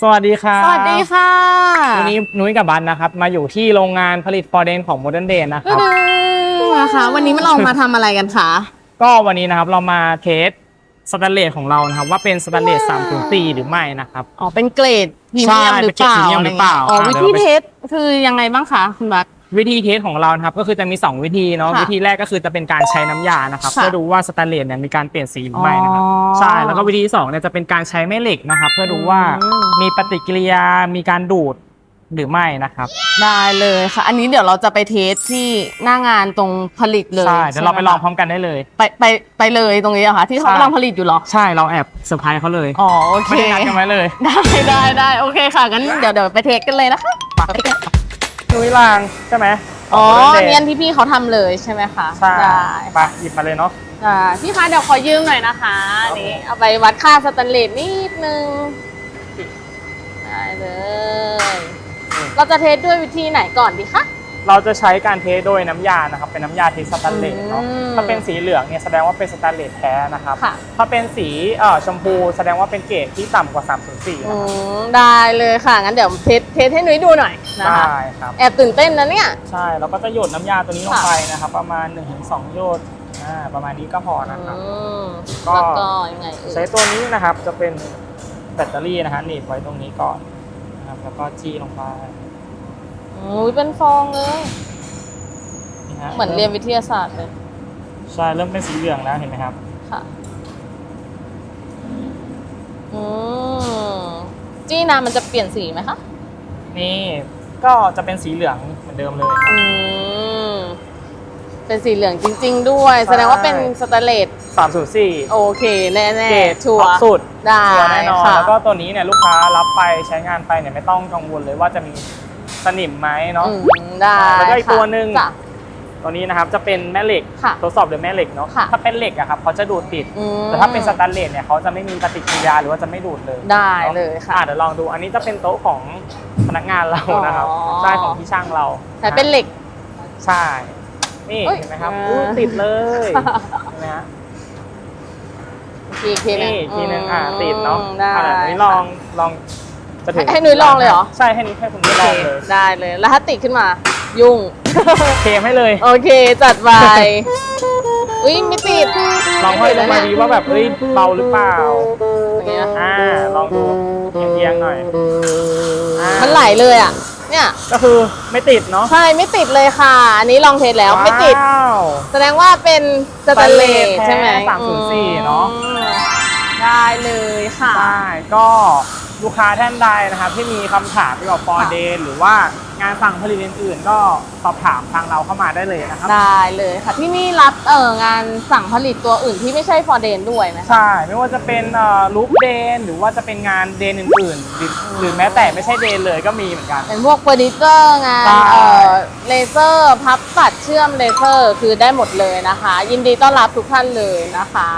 สวัสดีครับสวัสดีค่ะ วันนี้นุ้ยกับบันนะครับ มาอยู่ที่โรงงานผลิตฟอร์เดนของ Modern Day นะครับนะคะวันนี้มาลองมาทำอะไรกันคะ ก็วันนี้นะครับเรามาเทสสแตนเลสของเรานะครับ ว่าเป็นสแตนเลส304หรือไม่นะครับ อ๋อ เป็นเกรดพรีใช่เมียมหรือเปล่าเป็นเกรดพรีเมียมหรือเปล่าอ๋ออ่าวิเดี๋ยวธีเราไปเทสคือยังไงบ้างคะคุณบัก วิธีเทสของเรานะครับก็คือจะมี 2 วิธีเนาะค่ะวิธีแรกก็คือจะเป็นการใช้น้ำยานะครับค่ะเพื่อดูว่าสแตนเลสเนี่ยมีการเปลี่ยนสีหรือไม่นะครับอ๋อใช่แล้วก็วิธีที่สองเนี่ยจะเป็นการใช้แม่เหล็กนะครับ เพื่อดูว่าอืม มีปฏิกิริยามีการดูดหรือไม่นะครับได้เลยค่ะ อันนี้เดี๋ยวเราจะไปเทสที่หน้างานตรงผลิตเลยใช่เดี๋ยวเราไปใช่หมลองพร้อมกันได้เลย ไปไปไปเลยตรงนี้เหรอคะที่เขาใช่ กำลังผลิตอยู่เหรอ ใช่เราแอบเซอร์ไพรส์เขาเลยอ๋อโอเค ไม่ได้นัดกันไว้เลย ได้ได้ได้โอเคค่ะงั้นเดี๋ยวเดี๋ยวไปเทสกันเลยนะคะ นุ้ยลางใช่ไหมอ๋อขง Modern อัน Day นี้อันที่พี่เขาทำเลยใช่ไหมคะใช่ได้ไปหยิบมาเลยเนาะอ่าพี่คะเดี๋ยวขอยืมหน่อยนะคะอันนี้เอาไปวัดค่าสแตนเลสนิดนึงได้เลย เราจะเทสด้วยวิธีไหนก่อนดีคะ เราจะใช้การเทสโดยน้ำยานะครับ เป็นน้ำยาเทสสแตนเลสเนาะอืมถ้าเป็นสีเหลืองเนี่ยแสดงว่าเป็นสแตนเลสแท้นะครับค่ะถ้าเป็นสีเอ่อชมพูแสดงว่าเป็นเกรดที่ต่ำกว่า 304อืนะครับมได้เลยค่ะ งั้นเดี๋ยวเทสเทสให้หนุ้ยดูหน่อยนะคะได้ครับแอบตื่นเต้นนะเนี่ย ใช่เราก็จะหยดน้ำยาตัวนี้ลงค่ะไปนะครับ ประมาณ 1-2 หยดอ่าประมาณนี้ก็พอนะครับอืมก็แล้วก็ยังไงเอ่ยใช้ตัวนี้นะครับจะเป็นแบตเตอรี่นะฮะหนีบไว้ตรงนี้ก่อนนะครับแล้วก็จี้ลงไป อุ้ยเป็นฟองเลย นี่ฮะเหมือนเรียนวิทยาศาสตร์เลย ใช่เริ่มเป็นสีเหลืองแล้วเห็นไหมครับ ค่ะอืมจี้นานมันจะเปลี่ยนสีไหมคะ นี่ก็จะเป็นสีเหลืองเหมือนเดิมเลยครับอืม เป็นสีเหลืองจริง ๆ ด้วย ใช่ แสดงว่าเป็นสแตนเลส304โอเค แน่เกรดๆชัวท็อปร์สุดได้ชัวร์แน่นอนค่ะแล้วก็ตัวนี้เนี่ยลูกค้ารับไปใช้งานไปเนี่ยไม่ต้องกังวลเลยว่าจะมี สนิมไหมเนาะอืมได้แล้วก็อีกค่ะตัวหนึ่ง จ้ะ ตัวนี้นะครับจะเป็นแม่เหล็กค่ะทดสอบโดยแม่เหล็กเนาะค่ะถ้าเป็นเหล็กอะครับเขาจะดูดติด อืมแต่ถ้าเป็นสแตนเลสเนี่ยเขาจะไม่มีปฏิกิริยาหรือว่าจะไม่ดูดเลยได้เลยค่ะ อะเดี๋ยวลองดูอันนี้จะเป็นโต๊ะของพนักงานเรานะครับอ๋อ ใช่ของพี่ช่างเราแต่เป็นเหล็ก ใช่นี่เอ้ยเห็นไหมครับอ่า อู้ติดเลยเห็นไหมฮะอีกทีหนึงนี่อีกทีหนึงอะติดเนาะอืมได้อะเดี๋ยวนี้ลองลอง จะถึงให้ให้นุ้ยลองเลยเหรอ ใช่ให้นุ้ยให้คุณนุ้ยลองเลยได้เลย แล้วถ้าติดขึ้นมา ยุ่งเทมให้เลย โอเค จัดไป อุ้ยไม่ติดลองห้อยลงมาดีว่าแบบเฮ้ยเบาหรือเปล่าอย่างเงี้ยอ่าลองดูเอียงๆหน่อยอ่ามันไหลเลยอะ เนี่ย ก็คือไม่ติดเนาะ ใช่ ไม่ติดเลยค่ะ อันนี้ลองเทสแล้วไม่ติดว้าวแสดงว่าเป็นสแตนเลสแท้ใช่ไหม304เนอะอืมได้เลยค่ะ ใช่ ก็ ลูกค้าท่านใดนะครับ ที่มีคำถามเกี่ยวกับฟอร์เดนหรือว่างานสั่งผลิตอื่นๆ ก็สอบถามทางเราเข้ามาได้เลยนะครับ ได้เลยค่ะ ที่นี่รับเอองานสั่งผลิตตัวอื่นที่ไม่ใช่ฟอร์เดนด้วยไหมคะ ใช่ ไม่ว่าจะเป็นลูปเดนหรือว่าจะเป็นงานเดนอื่นๆหรือหรือแม้แต่ไม่ใช่เดนเลยก็มีเหมือนกัน เป็นพวกเฟอร์นิเจอร์งานใช่เอ่อเลเซอร์พับตัดเชื่อมเลเซอร์คือได้หมดเลยนะคะ ยินดีต้อนรับทุกท่านเลยนะคะ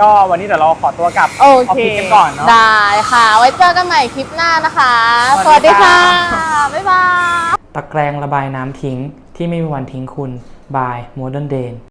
ก็วันนี้เดี๋ยวเราขอตัวกลับโอออฟเคฟิศกันก่อนเนาะ ได้ค่ะ ไว้เจอกันใหม่คลิปหน้านะคะ สสวัวัสสดีดีครัค่ะบบ๊ายบาย ตะแกรงระบายน้ำทิ้งที่ไม่มีวันทิ้งคุณบาย Modern Day